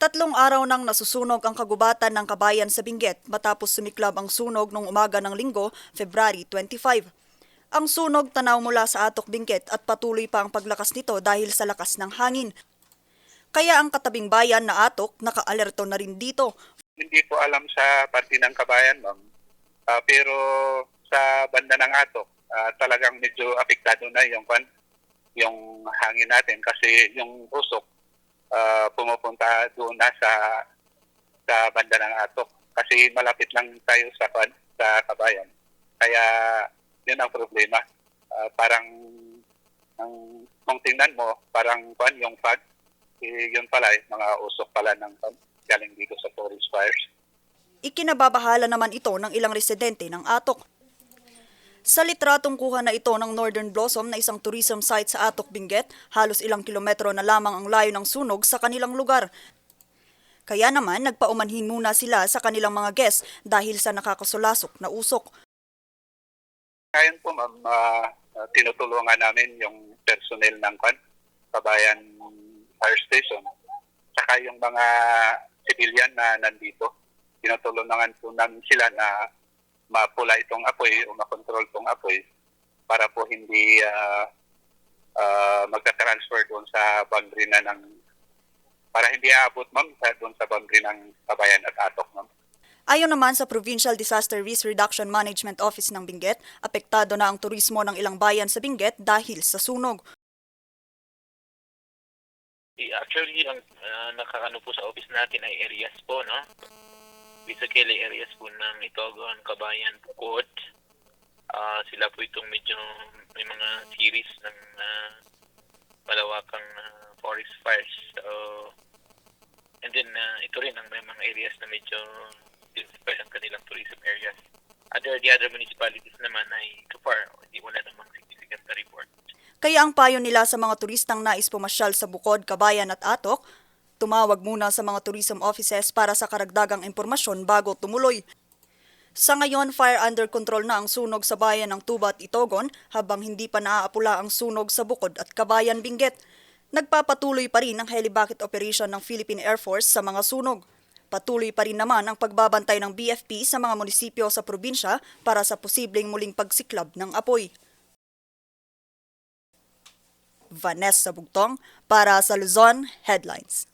Tatlong araw nang nasusunog ang kagubatan ng kabayan sa Benguet matapos sumiklab ang sunog noong umaga ng linggo, February 25. Ang sunog tanaw mula sa Atok Benguet at patuloy pa ang paglakas nito dahil sa lakas ng hangin. Kaya ang katabing bayan na Atok nakaalerto na rin dito. Hindi ko alam sa parte ng kabayan, ma'am. Ah, pero sa banda ng Atok, ah, talagang medyo apektado na yung yung hangin natin kasi yung usok ah, pumupunta doon na sa sa banda ng Atok kasi malapit lang tayo sa sa kabayan. Kaya yun ang problema. Ah, parang ang kung tingnan mo, parang kwan yung fog, eh, yun pala eh, mga usok pala ng galing dito sa forest fires. Ikinababahala naman ito ng ilang residente ng Atok. Sa litratong kuha na ito ng Northern Blossom na isang tourism site sa Atok, Benguet, halos ilang kilometro na lamang ang layo ng sunog sa kanilang lugar. Kaya naman nagpaumanhin muna sila sa kanilang mga guests dahil sa nakakasulasok na usok. Ngayon po, ma'am, ah, tinutulungan namin yung personnel ng kwan, Kabayan Fire Station, saka yung mga civilian na nandito. Tinutulungan po namin sila na mapula itong apoy o makontrol itong apoy para po hindi uh, magka-transfer doon sa boundary na ng para hindi aabot ma'am sa doon sa boundary ng Kabayan at Atok ma'am. Ayon naman sa Provincial Disaster Risk Reduction Management Office ng Benguet, apektado na ang turismo ng ilang bayan sa Benguet dahil sa sunog. Eh, Actually, ang uh, nakakano po sa office natin ay areas po, no? Basically, areas po ng Itogon, Kabayan, Bukod. Ah, sila po itong medyo may mga series ng ah, malawakang ah, forest fires. So, and then, ah, ito rin ang may mga areas na medyo identified ang kanilang tourism areas. Other, the other municipalities naman ay so far, hindi wala namang significant na report. Kaya ang payo nila sa mga turistang nais pumasyal sa Bukod, Kabayan at Atok, tumawag muna sa mga tourism offices para sa karagdagang impormasyon bago tumuloy. Sa ngayon, fire under control na ang sunog sa bayan ng Tuba at Itogon habang hindi pa naaapula ang sunog sa Bukod at Kabayan Benguet. Nagpapatuloy pa rin ang helibucket operation ng Philippine Air Force sa mga sunog. Patuloy pa rin naman ang pagbabantay ng BFP sa mga munisipyo sa probinsya para sa posibleng muling pagsiklab ng apoy. Vanessa Bugtong para sa Luzon Headlines.